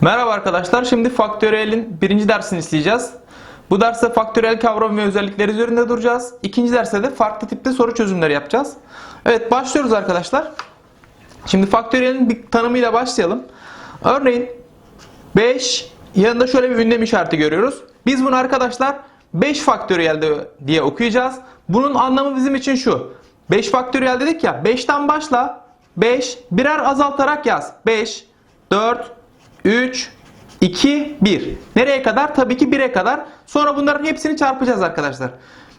Merhaba arkadaşlar. Şimdi faktöriyelin birinci dersini işleyeceğiz. Bu derste faktöriyel kavram ve özellikleri üzerinde duracağız. İkinci derste de farklı tipte soru çözümleri yapacağız. Evet başlıyoruz arkadaşlar. Şimdi faktöriyelin bir tanımıyla başlayalım. Örneğin 5 yanında şöyle bir ünlem işareti görüyoruz. Biz bunu arkadaşlar 5 faktöriyel diye okuyacağız. Bunun anlamı bizim için şu. 5 faktöriyel dedik ya 5'ten başla 5 birer azaltarak yaz. 5, 4, 3, 2, 1. Nereye kadar? Tabii ki 1'e kadar. Sonra bunların hepsini çarpacağız arkadaşlar.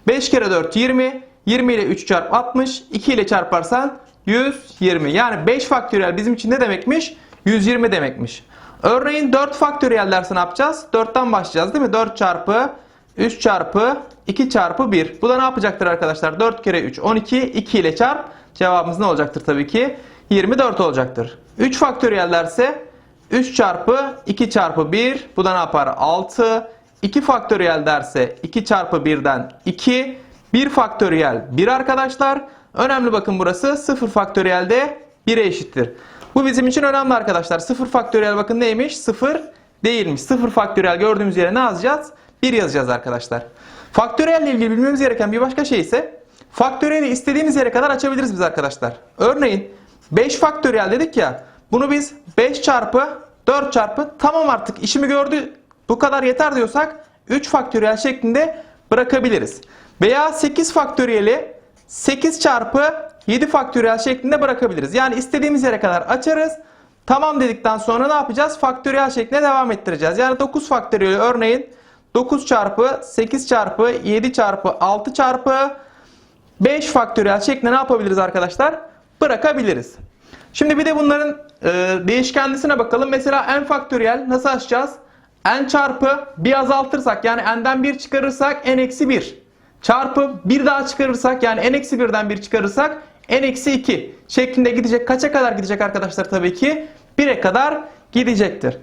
5 kere 4 20. 20 ile 3 çarp 60. 2 ile çarparsan 120. Yani 5 faktöriyel bizim için ne demekmiş? 120 demekmiş. Örneğin 4 faktöriyel dersi ne yapacağız? 4'ten başlayacağız değil mi? 4 çarpı 3 çarpı 2 çarpı 1. Bu da ne yapacaktır arkadaşlar? 4 kere 3 12. 2 ile çarp. Cevabımız ne olacaktır tabii ki? 24 olacaktır. 3 faktöriyel derse 3 çarpı 2 çarpı 1 bu da ne yapar? 6. 2 faktöriyel derse 2 çarpı 1'den 2. 1 faktöriyel 1 arkadaşlar. Önemli bakın burası 0 faktöriyel de 1'e eşittir. Bu bizim için önemli arkadaşlar. 0 faktöriyel bakın neymiş? 0 değilmiş. 0 faktöriyel gördüğümüz yere ne yazacağız? 1 yazacağız arkadaşlar. Faktöriyel ile ilgili bilmemiz gereken bir başka şey ise faktöriyeli istediğimiz yere kadar açabiliriz biz arkadaşlar. Örneğin 5 faktöriyel dedik ya. Bunu biz 5 çarpı 4 çarpı tamam artık işimi gördü bu kadar yeter diyorsak 3 faktöriyel şeklinde bırakabiliriz. Veya 8 faktöriyeli 8 çarpı 7 faktöriyel şeklinde bırakabiliriz. Yani istediğimiz yere kadar açarız. Tamam dedikten sonra ne yapacağız? Faktöriyel şeklinde devam ettireceğiz. Yani 9 faktöriyeli örneğin 9 çarpı 8 çarpı 7 çarpı 6 çarpı 5 faktöriyel şeklinde ne yapabiliriz arkadaşlar? Bırakabiliriz. Şimdi bir de bunların e, değişkenlisine bakalım. Mesela n faktöriyel nasıl açacağız? n çarpı bir azaltırsak yani n'den 1 çıkarırsak n eksi 1 çarpı bir daha çıkarırsak yani n eksi 1'den 1 çıkarırsak n eksi 2 şeklinde gidecek. Kaça kadar gidecek arkadaşlar tabii ki? 1'e kadar gidecektir.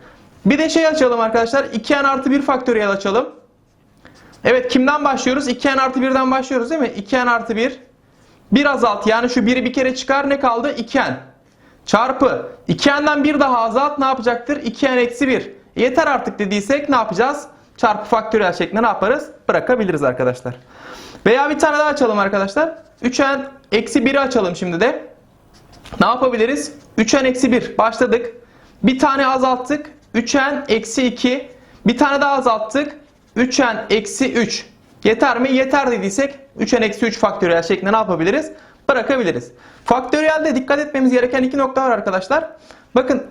Bir de şey açalım arkadaşlar. 2n artı 1 faktöriyel açalım. Evet kimden başlıyoruz? 2n artı 1'den başlıyoruz değil mi? 2n artı 1 bir azalt yani şu 1'i bir kere çıkar ne kaldı? 2n. Çarpı 2n'den bir daha azalt ne yapacaktır? 2n eksi 1. Yeter artık dediysek ne yapacağız? Çarpı faktöriyel şeklinde ne yaparız? Bırakabiliriz arkadaşlar. Veya bir tane daha açalım arkadaşlar. 3n eksi 1'i açalım şimdi de. Ne yapabiliriz? 3n eksi 1 başladık. Bir tane azalttık. 3n eksi 2. Bir tane daha azalttık. 3n eksi 3. Yeter mi? Yeter dediysek 3n eksi 3 faktöriyel şeklinde ne yapabiliriz? Bırakabiliriz. Faktöriyelde dikkat etmemiz gereken iki nokta var arkadaşlar. Bakın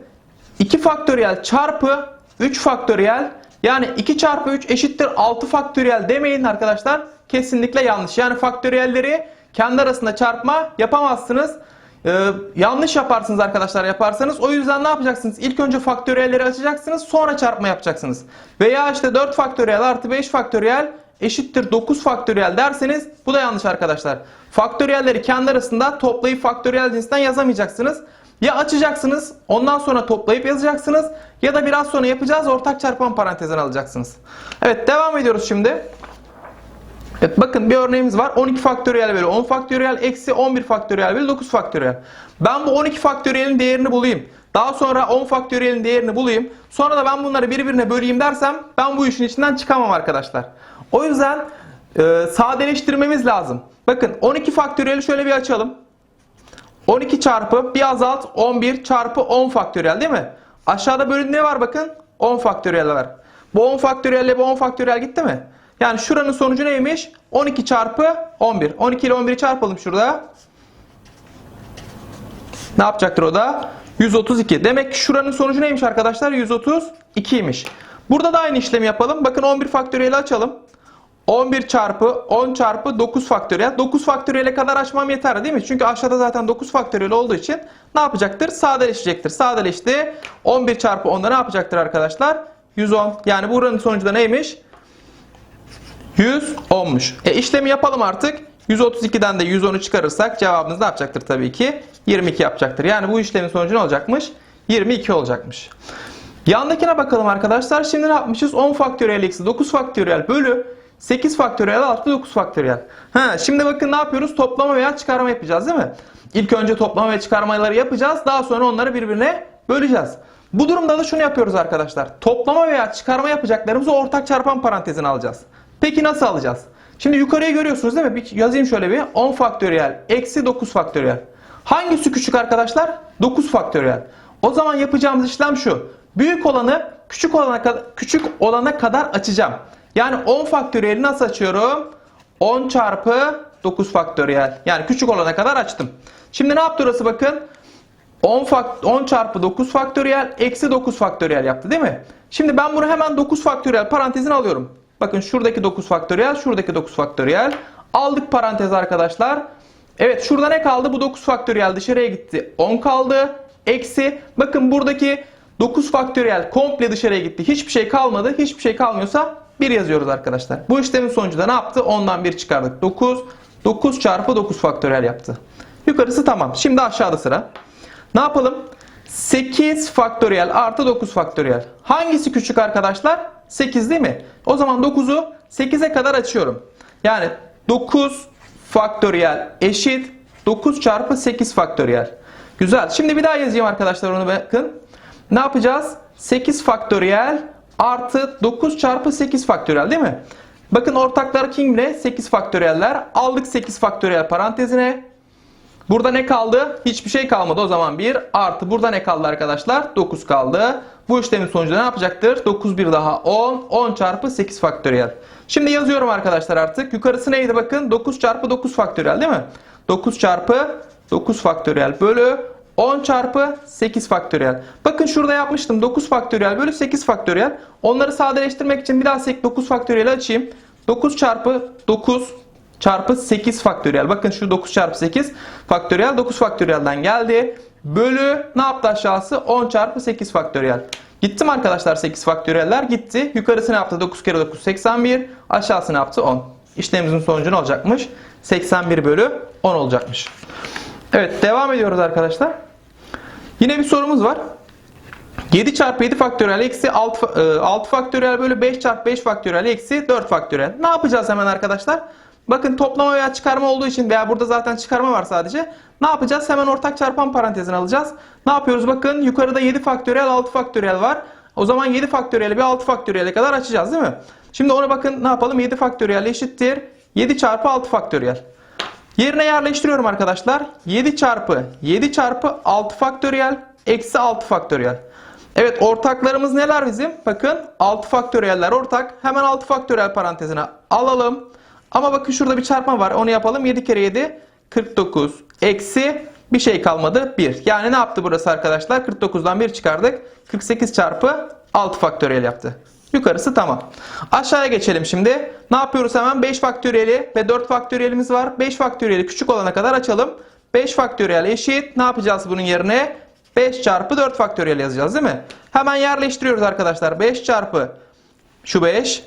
2 faktöriyel çarpı 3 faktöriyel yani 2 çarpı 3 eşittir 6 faktöriyel demeyin arkadaşlar. Kesinlikle yanlış. Yani faktöriyelleri kendi arasında çarpma yapamazsınız. Ee, yanlış yaparsınız arkadaşlar yaparsanız. O yüzden ne yapacaksınız? İlk önce faktöriyelleri açacaksınız sonra çarpma yapacaksınız. Veya işte 4 faktöriyel artı 5 faktöriyel eşittir 9 faktöriyel derseniz bu da yanlış arkadaşlar. Faktöriyelleri kendi arasında toplayıp faktöriyel cinsinden yazamayacaksınız. Ya açacaksınız ondan sonra toplayıp yazacaksınız ya da biraz sonra yapacağız ortak çarpan parantezine alacaksınız. Evet devam ediyoruz şimdi. Evet bakın bir örneğimiz var. 12 faktöriyel bölü 10 faktöriyel eksi 11 faktöriyel bölü 9 faktöriyel. Ben bu 12 faktöriyelin değerini bulayım. Daha sonra 10 faktöriyelin değerini bulayım. Sonra da ben bunları birbirine böleyim dersem ben bu işin içinden çıkamam arkadaşlar. O yüzden e, sadeleştirmemiz lazım. Bakın 12 faktöriyeli şöyle bir açalım. 12 çarpı bir azalt 11 çarpı 10 faktöriyel değil mi? Aşağıda bölüm ne var bakın? 10 faktöriyel var. Bu 10 faktöriyelle bu 10 faktöriyel gitti mi? Yani şuranın sonucu neymiş? 12 çarpı 11. 12 ile 11'i çarpalım şurada. Ne yapacaktır o da? 132. Demek ki şuranın sonucu neymiş arkadaşlar? 132'ymiş. Burada da aynı işlemi yapalım. Bakın 11 faktöriyeli açalım. 11 çarpı 10 çarpı 9 faktöriyel. 9 faktöriyele kadar açmam yeter değil mi? Çünkü aşağıda zaten 9 faktöriyel olduğu için ne yapacaktır? Sadeleşecektir. Sadeleşti. 11 çarpı 10'da ne yapacaktır arkadaşlar? 110. Yani buranın sonucu da neymiş? 110'muş. E işlemi yapalım artık. 132'den de 110'u çıkarırsak cevabımız ne yapacaktır tabii ki? 22 yapacaktır. Yani bu işlemin sonucu ne olacakmış? 22 olacakmış. Yandakine bakalım arkadaşlar. Şimdi ne yapmışız? 10 faktöriyel eksi 9 faktöriyel bölü 8 faktöriyel artı 9 faktöriyel. Ha, şimdi bakın ne yapıyoruz? Toplama veya çıkarma yapacağız değil mi? İlk önce toplama ve çıkarmaları yapacağız. Daha sonra onları birbirine böleceğiz. Bu durumda da şunu yapıyoruz arkadaşlar. Toplama veya çıkarma yapacaklarımızı ortak çarpan parantezine alacağız. Peki nasıl alacağız? Şimdi yukarıya görüyorsunuz değil mi? Bir yazayım şöyle bir. 10 faktöriyel eksi 9 faktöriyel. Hangisi küçük arkadaşlar? 9 faktöriyel. O zaman yapacağımız işlem şu. Büyük olanı küçük olana küçük olana kadar açacağım. Yani 10 faktöriyeli nasıl açıyorum? 10 çarpı 9 faktöriyel. Yani küçük olana kadar açtım. Şimdi ne yaptı orası bakın? 10, fakt 10 çarpı 9 faktöriyel eksi 9 faktöriyel yaptı değil mi? Şimdi ben bunu hemen 9 faktöriyel parantezine alıyorum. Bakın şuradaki 9 faktöriyel, şuradaki 9 faktöriyel. Aldık parantez arkadaşlar. Evet şurada ne kaldı? Bu 9 faktöriyel dışarıya gitti. 10 kaldı. Eksi. Bakın buradaki 9 faktöriyel komple dışarıya gitti. Hiçbir şey kalmadı. Hiçbir şey kalmıyorsa 1 yazıyoruz arkadaşlar. Bu işlemin sonucunda ne yaptı? 10'dan 1 çıkardık. 9. 9 çarpı 9 faktöriyel yaptı. Yukarısı tamam. Şimdi aşağıda sıra. Ne yapalım? 8 faktöriyel artı 9 faktöriyel. Hangisi küçük arkadaşlar? 8 değil mi? O zaman 9'u 8'e kadar açıyorum. Yani 9 faktöriyel eşit 9 çarpı 8 faktöriyel. Güzel. Şimdi bir daha yazayım arkadaşlar onu bakın. Ne yapacağız? 8 faktöriyel artı 9 çarpı 8 faktöriyel değil mi? Bakın ortaklar kimle? 8 faktöriyeller. Aldık 8 faktöriyel parantezine. Burada ne kaldı? Hiçbir şey kalmadı. O zaman 1 artı burada ne kaldı arkadaşlar? 9 kaldı. Bu işlemin sonucunda ne yapacaktır? 9 bir daha 10. 10 çarpı 8 faktöriyel. Şimdi yazıyorum arkadaşlar artık. Yukarısı neydi bakın? 9 çarpı 9 faktöriyel değil mi? 9 çarpı 9 faktöriyel bölü 10 çarpı 8 faktöriyel. Bakın şurada yapmıştım. 9 faktöriyel bölü 8 faktöriyel. Onları sadeleştirmek için bir daha 9 faktöriyel açayım. 9 çarpı 9 çarpı 8 faktöriyel. Bakın şu 9 çarpı 8 faktöriyel 9 faktöriyelden geldi. Bölü ne yaptı aşağısı? 10 çarpı 8 faktöriyel. Gitti mi arkadaşlar 8 faktöriyeller? Gitti. Yukarısı ne yaptı? 9 kere 9 81. Aşağısı ne yaptı? 10. İşlemimizin sonucu ne olacakmış? 81 bölü 10 olacakmış. Evet devam ediyoruz arkadaşlar. Yine bir sorumuz var. 7 çarpı 7 faktöriyel eksi 6, 6 faktöriyel bölü 5 çarpı 5 faktöriyel eksi 4 faktöriyel. Ne yapacağız hemen arkadaşlar? Bakın toplama veya çıkarma olduğu için veya burada zaten çıkarma var sadece. Ne yapacağız? Hemen ortak çarpan parantezini alacağız. Ne yapıyoruz? Bakın yukarıda 7 faktöriyel 6 faktöriyel var. O zaman 7 faktöriyeli bir 6 faktöriyele kadar açacağız değil mi? Şimdi ona bakın ne yapalım? 7 faktöriyel eşittir. 7 çarpı 6 faktöriyel. Yerine yerleştiriyorum arkadaşlar. 7 çarpı 7 çarpı 6 faktöriyel eksi 6 faktöriyel. Evet ortaklarımız neler bizim? Bakın 6 faktöriyeller ortak. Hemen 6 faktöriyel parantezine alalım. Ama bakın şurada bir çarpma var. Onu yapalım. 7 kere 7 49 eksi bir şey kalmadı 1. Yani ne yaptı burası arkadaşlar? 49'dan 1 çıkardık. 48 çarpı 6 faktöriyel yaptı. Yukarısı tamam. Aşağıya geçelim şimdi. Ne yapıyoruz hemen? 5 faktöriyeli ve 4 faktöriyelimiz var. 5 faktöriyeli küçük olana kadar açalım. 5 faktöriyel eşit. Ne yapacağız bunun yerine? 5 çarpı 4 faktöriyel yazacağız değil mi? Hemen yerleştiriyoruz arkadaşlar. 5 çarpı şu 5.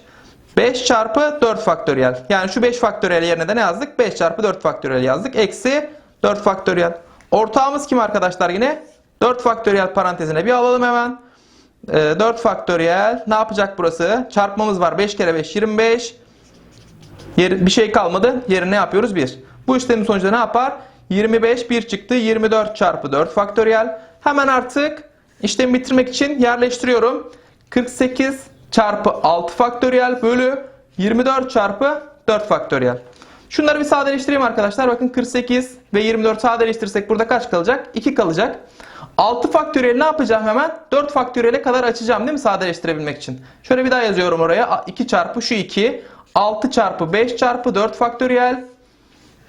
5 çarpı 4 faktöriyel. Yani şu 5 faktöriyel yerine de ne yazdık? 5 çarpı 4 faktöriyel yazdık. Eksi 4 faktöriyel. Ortağımız kim arkadaşlar yine? 4 faktöriyel parantezine bir alalım hemen. 4 faktöriyel. Ne yapacak burası? Çarpmamız var. 5 kere 5 25. Yer, bir şey kalmadı. Yerine ne yapıyoruz? 1. Bu işlemin sonucunda ne yapar? 25 1 çıktı. 24 çarpı 4 faktöriyel. Hemen artık işlemi bitirmek için yerleştiriyorum. 48 çarpı 6 faktöriyel bölü 24 çarpı 4 faktöriyel. Şunları bir sadeleştireyim arkadaşlar. Bakın 48 ve 24 sadeleştirirsek burada kaç kalacak? 2 kalacak. 6 faktöriyel ne yapacağım hemen? 4 faktöriyele kadar açacağım değil mi sadeleştirebilmek için? Şöyle bir daha yazıyorum oraya. 2 çarpı şu 2. 6 çarpı 5 çarpı 4 faktöriyel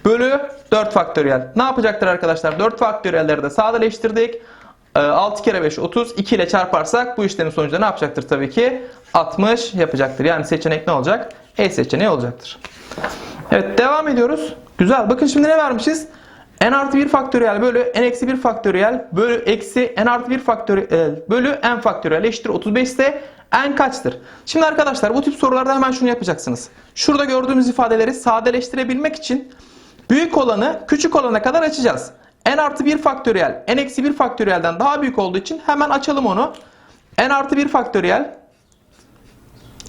bölü 4 faktöriyel. Ne yapacaktır arkadaşlar? 4 faktöriyelleri de sadeleştirdik. 6 kere 5 30. 2 ile çarparsak bu işlemin sonucunda ne yapacaktır tabii ki? 60 yapacaktır. Yani seçenek ne olacak? E seçeneği olacaktır. Evet devam ediyoruz. Güzel. Bakın şimdi ne vermişiz? N artı 1 faktöriyel bölü n eksi 1 faktöriyel bölü eksi n artı 1 faktöriyel bölü n faktöriyel eşittir 35 ise n kaçtır? Şimdi arkadaşlar bu tip sorularda hemen şunu yapacaksınız. Şurada gördüğümüz ifadeleri sadeleştirebilmek için büyük olanı küçük olana kadar açacağız. n artı 1 faktöriyel n eksi 1 faktöriyelden daha büyük olduğu için hemen açalım onu. n artı 1 faktöriyel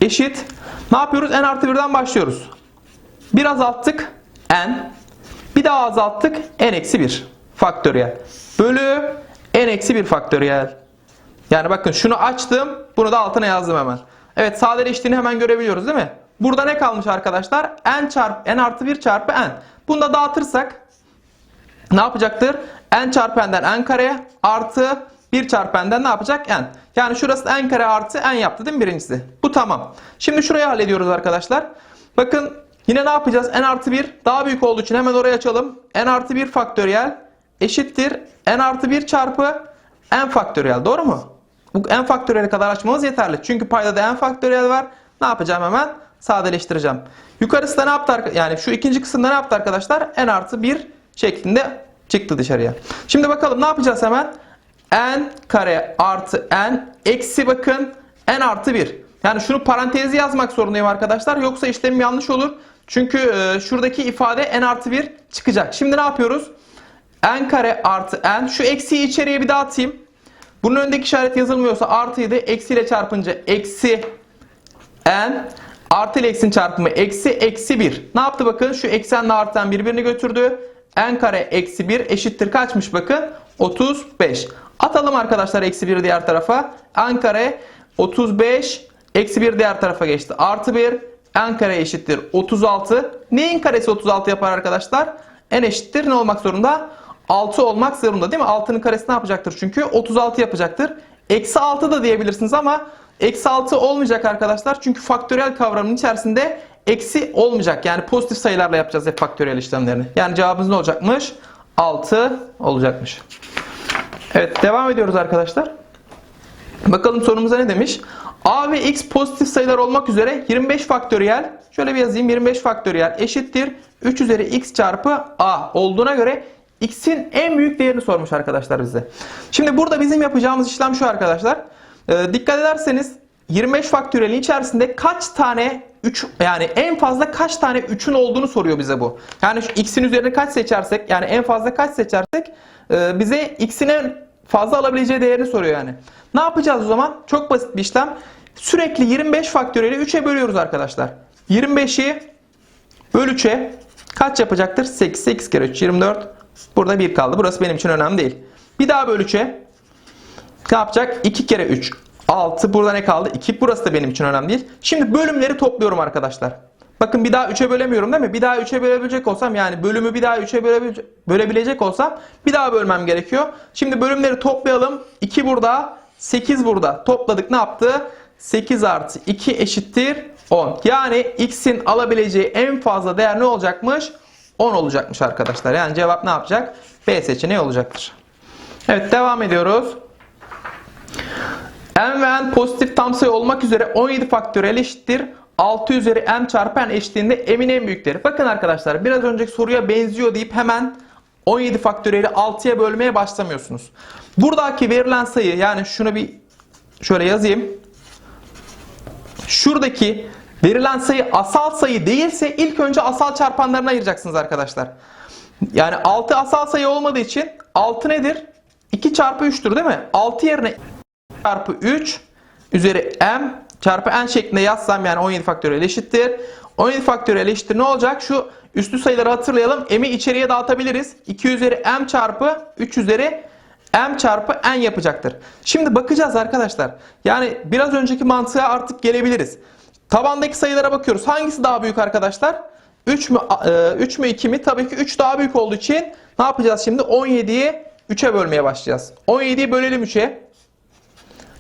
eşit. Ne yapıyoruz? n artı 1'den başlıyoruz. Bir azalttık n. Bir daha azalttık n eksi 1 faktöriyel. Bölü n eksi 1 faktöriyel. Yani bakın şunu açtım. Bunu da altına yazdım hemen. Evet sadeleştiğini hemen görebiliyoruz değil mi? Burada ne kalmış arkadaşlar? n çarpı n artı 1 çarpı n. Bunu da dağıtırsak ne yapacaktır? n çarpı n'den n kare artı 1 çarpı n'den ne yapacak? n. Yani şurası n kare artı n yaptı değil mi birincisi? Bu tamam. Şimdi şurayı hallediyoruz arkadaşlar. Bakın yine ne yapacağız? n artı 1 daha büyük olduğu için hemen orayı açalım. n artı 1 faktöriyel eşittir n artı 1 çarpı n faktöriyel. Doğru mu? Bu n faktöriyel kadar açmamız yeterli. Çünkü payda da n faktöriyel var. Ne yapacağım hemen? Sadeleştireceğim. Yukarısı da ne yaptı? Yani şu ikinci kısımda ne yaptı arkadaşlar? n artı 1 şeklinde çıktı dışarıya. Şimdi bakalım ne yapacağız hemen? n kare artı n eksi bakın n artı 1. Yani şunu parantezi yazmak zorundayım arkadaşlar. Yoksa işlemim yanlış olur. Çünkü e, şuradaki ifade n artı 1 çıkacak. Şimdi ne yapıyoruz? n kare artı n. Şu eksiyi içeriye bir daha atayım. Bunun önündeki işaret yazılmıyorsa artıydı. Eksiyle çarpınca eksi n artı ile eksinin çarpımı eksi eksi 1. Ne yaptı bakın? Şu eksenle artan birbirini götürdü. n kare eksi 1 eşittir kaçmış bakın? 35. Atalım arkadaşlar eksi 1 diğer tarafa. n kare 35 eksi 1 diğer tarafa geçti. Artı 1 n kare eşittir 36. Neyin karesi 36 yapar arkadaşlar? n eşittir ne olmak zorunda? 6 olmak zorunda değil mi? 6'nın karesi ne yapacaktır? Çünkü 36 yapacaktır. Eksi 6 da diyebilirsiniz ama eksi 6 olmayacak arkadaşlar. Çünkü faktöriyel kavramının içerisinde eksi olmayacak. Yani pozitif sayılarla yapacağız hep faktöriyel işlemlerini. Yani cevabımız ne olacakmış? 6 olacakmış. Evet devam ediyoruz arkadaşlar. Bakalım sorumuza ne demiş? A ve X pozitif sayılar olmak üzere 25 faktöriyel şöyle bir yazayım 25 faktöriyel eşittir 3 üzeri X çarpı A olduğuna göre X'in en büyük değerini sormuş arkadaşlar bize. Şimdi burada bizim yapacağımız işlem şu arkadaşlar. Ee, dikkat ederseniz 25 faktöriyelin içerisinde kaç tane 3 yani en fazla kaç tane 3'ün olduğunu soruyor bize bu. Yani x'in üzerine kaç seçersek yani en fazla kaç seçersek e, bize x'in en fazla alabileceği değerini soruyor yani. Ne yapacağız o zaman? Çok basit bir işlem. Sürekli 25 faktöriyeli 3'e bölüyoruz arkadaşlar. 25'i böl 3'e kaç yapacaktır? 8. 8 kere 3 24. Burada 1 kaldı. Burası benim için önemli değil. Bir daha böl 3'e ne yapacak? 2 kere 3 6. Burada ne kaldı? 2. Burası da benim için önemli değil. Şimdi bölümleri topluyorum arkadaşlar. Bakın bir daha 3'e bölemiyorum değil mi? Bir daha 3'e bölebilecek olsam yani bölümü bir daha 3'e bölebilecek, olsam bir daha bölmem gerekiyor. Şimdi bölümleri toplayalım. 2 burada, 8 burada. Topladık ne yaptı? 8 artı 2 eşittir 10. Yani x'in alabileceği en fazla değer ne olacakmış? 10 olacakmış arkadaşlar. Yani cevap ne yapacak? B seçeneği olacaktır. Evet devam ediyoruz. n ve n pozitif tam sayı olmak üzere 17 faktöriyel eşittir. 6 üzeri m çarpı n eşitliğinde m'in en büyükleri. Bakın arkadaşlar biraz önceki soruya benziyor deyip hemen 17 faktöriyeli 6'ya bölmeye başlamıyorsunuz. Buradaki verilen sayı yani şunu bir şöyle yazayım. Şuradaki verilen sayı asal sayı değilse ilk önce asal çarpanlarına ayıracaksınız arkadaşlar. Yani 6 asal sayı olmadığı için 6 nedir? 2 çarpı 3'tür değil mi? 6 yerine çarpı 3 üzeri m çarpı n şeklinde yazsam yani 17 faktöriyel eşittir. 17 faktöriyel eşittir ne olacak? Şu üslü sayıları hatırlayalım. m'i içeriye dağıtabiliriz. 2 üzeri m çarpı 3 üzeri m çarpı n yapacaktır. Şimdi bakacağız arkadaşlar. Yani biraz önceki mantığa artık gelebiliriz. Tabandaki sayılara bakıyoruz. Hangisi daha büyük arkadaşlar? 3 mü, e, 3 mü 2 mi? Tabii ki 3 daha büyük olduğu için ne yapacağız şimdi? 17'yi 3'e bölmeye başlayacağız. 17'yi bölelim 3'e.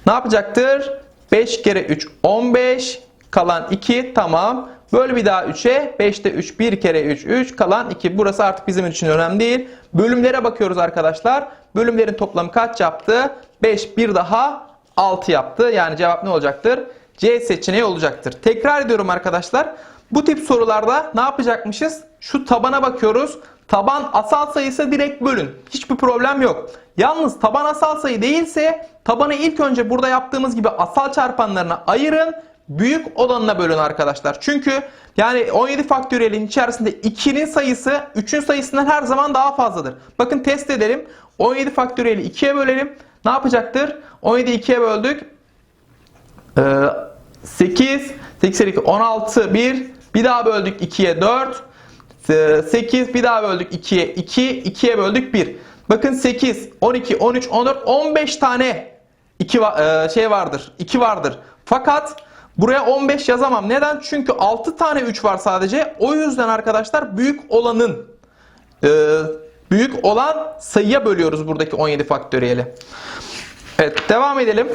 Ne yapacaktır? 5 kere 3 15 kalan 2 tamam. Böl bir daha 3'e 5'te 3 1 kere 3 3 kalan 2. Burası artık bizim için önemli değil. Bölümlere bakıyoruz arkadaşlar. Bölümlerin toplamı kaç yaptı? 5 bir daha 6 yaptı. Yani cevap ne olacaktır? C seçeneği olacaktır. Tekrar ediyorum arkadaşlar. Bu tip sorularda ne yapacakmışız? Şu tabana bakıyoruz. Taban asal sayısı direkt bölün. Hiçbir problem yok. Yalnız taban asal sayı değilse tabanı ilk önce burada yaptığımız gibi asal çarpanlarına ayırın. Büyük olanına bölün arkadaşlar. Çünkü yani 17 faktöriyelin içerisinde 2'nin sayısı 3'ün sayısından her zaman daha fazladır. Bakın test edelim. 17 faktöriyeli 2'ye bölelim. Ne yapacaktır? 17'yi 2'ye böldük. Ee, 8, 8 2, 16, 1. Bir daha böldük 2'ye 4. 8 bir daha böldük 2'ye 2, 2'ye böldük 1. Bakın 8, 12, 13, 14, 15 tane 2 va- e, şey vardır. 2 vardır. Fakat buraya 15 yazamam. Neden? Çünkü 6 tane 3 var sadece. O yüzden arkadaşlar büyük olanın e, büyük olan sayıya bölüyoruz buradaki 17 faktöriyeli. Evet devam edelim.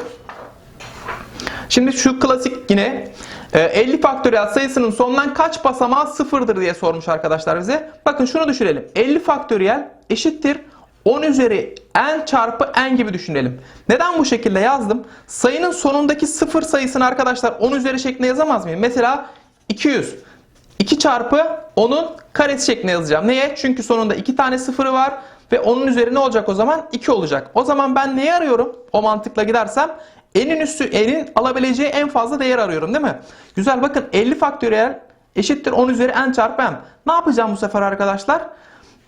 Şimdi şu klasik yine 50 faktöriyel sayısının sonundan kaç basamağı sıfırdır diye sormuş arkadaşlar bize. Bakın şunu düşünelim. 50 faktöriyel eşittir 10 üzeri n çarpı n gibi düşünelim. Neden bu şekilde yazdım? Sayının sonundaki sıfır sayısını arkadaşlar 10 üzeri şeklinde yazamaz mıyım? Mesela 200. 2 çarpı 10'un karesi şeklinde yazacağım. Neye? Çünkü sonunda 2 tane sıfırı var ve onun üzeri ne olacak o zaman? 2 olacak. O zaman ben neyi arıyorum? O mantıkla gidersem n'in üstü n'in alabileceği en fazla değer arıyorum değil mi? Güzel bakın 50 faktöriyel eşittir 10 üzeri n çarpı m. Ne yapacağım bu sefer arkadaşlar?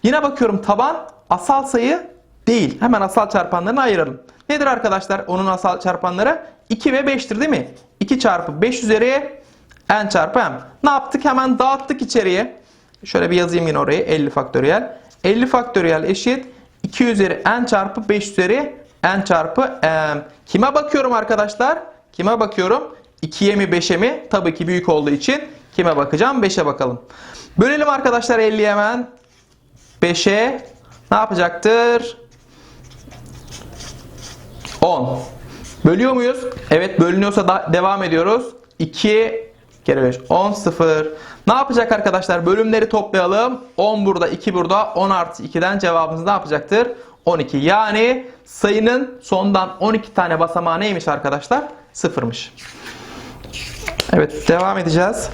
Yine bakıyorum taban asal sayı değil. Hemen asal çarpanlarını ayıralım. Nedir arkadaşlar onun asal çarpanları? 2 ve 5'tir değil mi? 2 çarpı 5 üzeri n çarpı m. Ne yaptık? Hemen dağıttık içeriye. Şöyle bir yazayım yine orayı. 50 faktöriyel. 50 faktöriyel eşit 2 üzeri n çarpı 5 üzeri n çarpı m. Kime bakıyorum arkadaşlar? Kime bakıyorum? 2'ye mi 5'e mi? Tabii ki büyük olduğu için kime bakacağım? 5'e bakalım. Bölelim arkadaşlar 50'yi hemen. 5'e ne yapacaktır? 10. Bölüyor muyuz? Evet bölünüyorsa da devam ediyoruz. 2 kere 5 10 0. Ne yapacak arkadaşlar? Bölümleri toplayalım. 10 burada 2 burada 10 artı 2'den cevabımız ne yapacaktır? 12. Yani sayının sondan 12 tane basamağı neymiş arkadaşlar? Sıfırmış. Evet devam edeceğiz.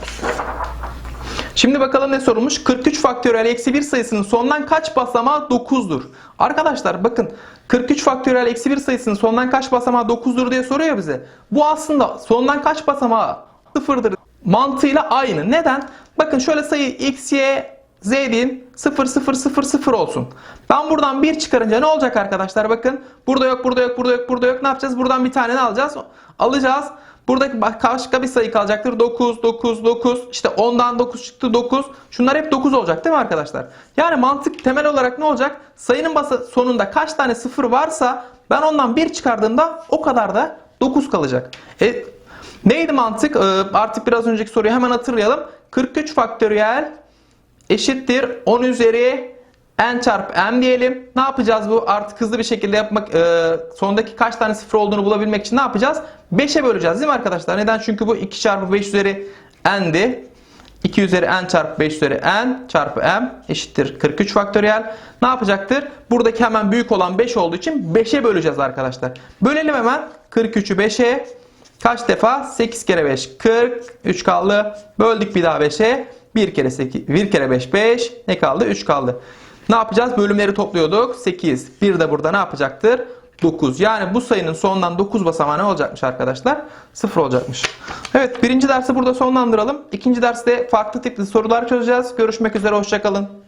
Şimdi bakalım ne sorulmuş? 43 faktöriyel eksi 1 sayısının sondan kaç basamağı 9'dur? Arkadaşlar bakın 43 faktöriyel eksi 1 sayısının sondan kaç basamağı 9'dur diye soruyor bize. Bu aslında sondan kaç basamağı 0'dır mantığıyla aynı. Neden? Bakın şöyle sayı x, y, z deyin 0 0 0 0 olsun. Ben buradan 1 çıkarınca ne olacak arkadaşlar? Bakın burada yok, burada yok, burada yok, burada yok. Ne yapacağız? Buradan bir tane ne alacağız? Alacağız. Buradaki başka bir sayı kalacaktır. 9, 9, 9. İşte 10'dan 9 çıktı 9. Şunlar hep 9 olacak değil mi arkadaşlar? Yani mantık temel olarak ne olacak? Sayının basa sonunda kaç tane sıfır varsa ben ondan 1 çıkardığımda o kadar da 9 kalacak. E, neydi mantık? Ee, artık biraz önceki soruyu hemen hatırlayalım. 43 faktöriyel eşittir 10 üzeri n çarpı m diyelim. Ne yapacağız bu? Artık hızlı bir şekilde yapmak e, sondaki kaç tane sıfır olduğunu bulabilmek için ne yapacağız? 5'e böleceğiz değil mi arkadaşlar? Neden? Çünkü bu 2 çarpı 5 üzeri n'di. 2 üzeri n çarpı 5 üzeri n çarpı m eşittir 43 faktöriyel. Ne yapacaktır? Buradaki hemen büyük olan 5 olduğu için 5'e böleceğiz arkadaşlar. Bölelim hemen 43'ü 5'e. Kaç defa? 8 kere 5 40. 3 kaldı. Böldük bir daha 5'e. 1 kere 8, 1 kere 5 5. Ne kaldı? 3 kaldı. Ne yapacağız? Bölümleri topluyorduk. 8. Bir de burada ne yapacaktır? 9. Yani bu sayının sonundan 9 basamağı ne olacakmış arkadaşlar? 0 olacakmış. Evet birinci dersi burada sonlandıralım. İkinci derste farklı tipli sorular çözeceğiz. Görüşmek üzere. Hoşçakalın.